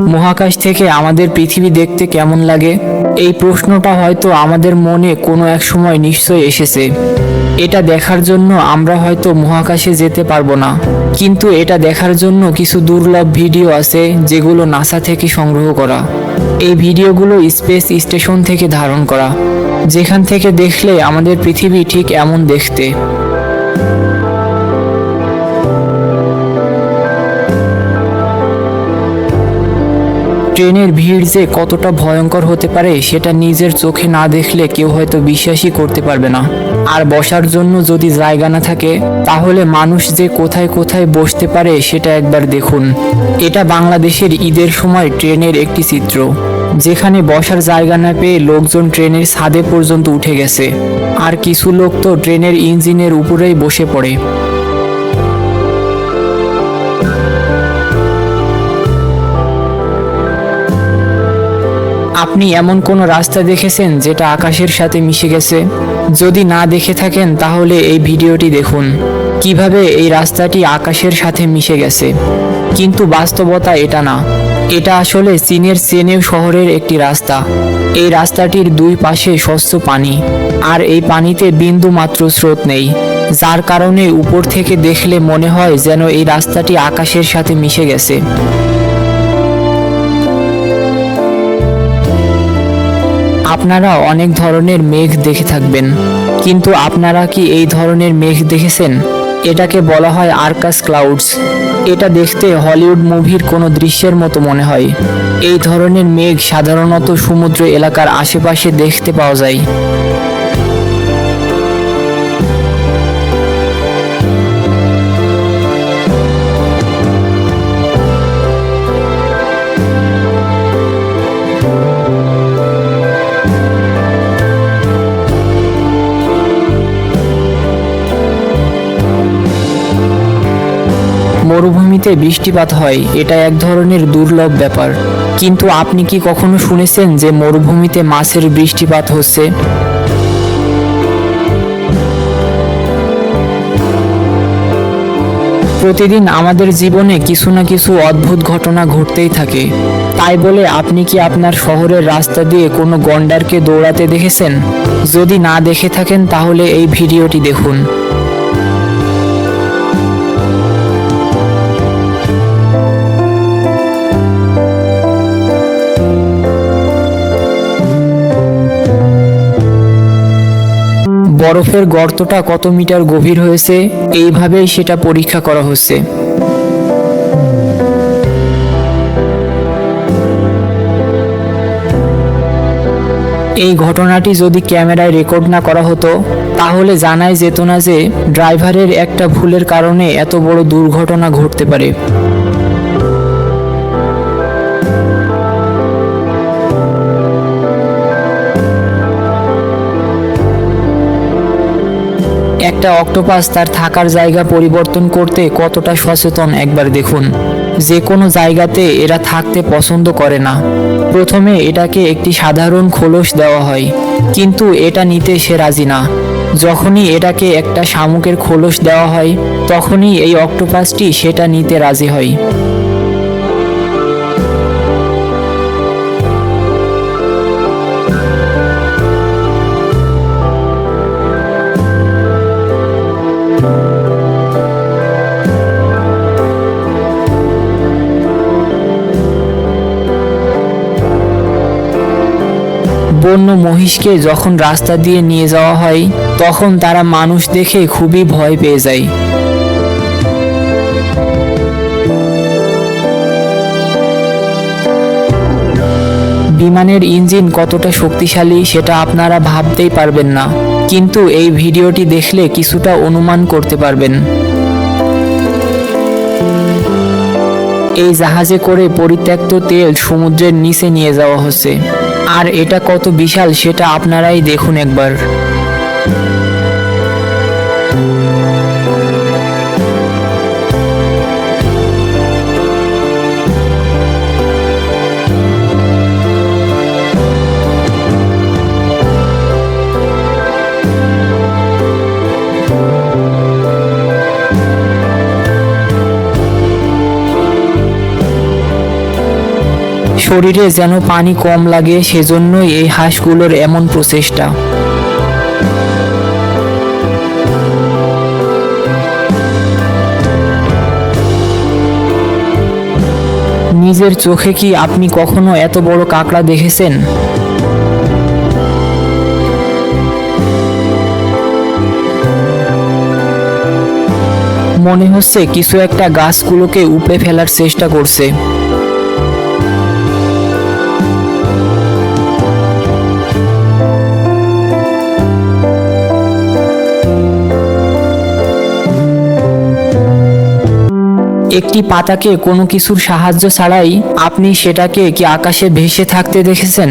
মহাকাশ থেকে আমাদের পৃথিবী দেখতে কেমন লাগে? এই প্রশ্নটা হয়তো আমাদের মনে কোনো এক সময় নিশ্চয় এসেছে। এটা দেখার জন্য আমরা হয়তো মহাকাশে যেতে পারব না। কিন্তু এটা দেখার জন্য কিছু দুর্লভ ভিডিও আছে যেগুলো নাসা থেকে সংগ্রহ করা। এই ভিডিওগুলো স্পেস স্টেশন থেকে ধারণ করা। যেখান থেকে দেখলে আমাদের পৃথিবী ঠিক এমন দেখতে। ট্রেনের ভিড় যে কতটা ভয়ঙ্কর হতে পারে, সেটা নিজের চোখে না দেখলে কেউ হয়তো বিশ্বাসই করতে পারবে না। আর বসার জন্য যদি জায়গা না থাকে, তাহলে মানুষ যে কোথায় কোথায় বসতে পারে, সেটা একবার দেখুন। এটা বাংলাদেশের ঈদের সময় ট্রেনের একটি চিত্র। যেখানে বসার জায়গা না পেয়ে লোকজন ট্রেনের ছাদে পর্যন্ত উঠে গেছে। আর কিছু লোক তো ট্রেনের ইঞ্জিনের উপরেই বসে পড়ে। আপনি এমন কোনো রাস্তা দেখেছেন যেটা আকাশের সাথে মিশে গেছে? যদি না দেখে থাকেন, তাহলে এই ভিডিওটি দেখুন। কীভাবে এই রাস্তাটি আকাশের সাথে মিশে গেছে? কিন্তু বাস্তবতা এটা না। এটা আসলে চীনের চেনেও শহরের একটি রাস্তা। এই রাস্তাটির দুই পাশে স্বচ্ছ পানি। আর এই পানিতে বিন্দু মাত্র স্রোত নেই। যার কারণে উপর থেকে দেখলে মনে হয় যেন এই রাস্তাটি আকাশের সাথে মিশে গেছে। আপনারা অনেক ধরনের মেঘ দেখে থাকবেন। কিন্তু আপনারা কি এই ধরনের মেঘ দেখেছেন? এটাকে বলা হয় আর্কাস ক্লাউডস। এটা দেখতে হলিউড মুভির কোনো দৃশ্যের মতো মনে হয়। এই ধরনের মেঘ সাধারণত সমুদ্র এলাকার আশেপাশে দেখতে পাওয়া যায়। মরুভূমিতে বৃষ্টিপাত হয়, এটা এক ধরনের দুর্লভ ব্যাপার। কিন্তু আপনি কি কখনো শুনেছেন যে মরুভূমিতে মাছের বৃষ্টিপাত হচ্ছে? প্রতিদিন আমাদের জীবনে কিছু না কিছু অদ্ভুত ঘটনা ঘটতেই থাকে। তাই বলে আপনি কি আপনার শহরের রাস্তা দিয়ে কোনো গন্ডারকে দৌড়াতে দেখেছেন? যদি না দেখে থাকেন, তাহলে এই ভিডিওটি দেখুন। বরফের গর্তটা কত মিটার গভীর হয়েছে? এইভাবেই সেটা পরীক্ষা করা হচ্ছে। এই ঘটনাটি যদি ক্যামেরায় রেকর্ড না করা হতো, তাহলে জানাই যেত না যে ড্রাইভারের একটা ভুলের কারণে এত বড় দুর্ঘটনা ঘটতে পারে। একটা অক্টোপাস তার থাকার জায়গা পরিবর্তন করতে কতটা সচেতন একবার দেখুন। যে কোনো জায়গাতে এরা থাকতে পছন্দ করে না। প্রথমে এটাকে একটি সাধারণ খোলস দেওয়া হয়, কিন্তু এটা নিতে সে রাজি না। যখনই এটাকে একটা শামুকের খোলস দেওয়া হয়, তখনই এই অক্টোপাসটি সেটা নিতে রাজি হয়। বন্য মহিষকে যখন রাস্তা দিয়ে নিয়ে যাওয়া হয়, তখন তারা মানুষ দেখে খুবই ভয় পেয়ে যায়। বিমানের ইঞ্জিন কতটা শক্তিশালী সেটা আপনারা ভাবতেই পারবেন না, কিন্তু এই ভিডিওটি দেখলে কিছুটা অনুমান করতে পারবেন। এই জাহাজে করে পরিত্যক্ত তেল সমুদ্রের নিচে নিয়ে যাওয়া হচ্ছে। আর এটা কত বিশাল সেটা আপনারাই দেখুন একবার। শরীরে যেন পানি কম লাগে, সেজন্যই এই হাঁসগুলোর এমন প্রচেষ্টা। নিজের চোখে কি আপনি কখনো এত বড় কাঁকড়া দেখেছেন? মনে হচ্ছে কিছু একটা গাছগুলোকে উপড়ে ফেলার চেষ্টা করছে। একটি পাতাকে কোনো কিছুর সাহায্য ছাড়াই আপনি সেটাকে কি আকাশে ভেসে থাকতে দেখেছেন?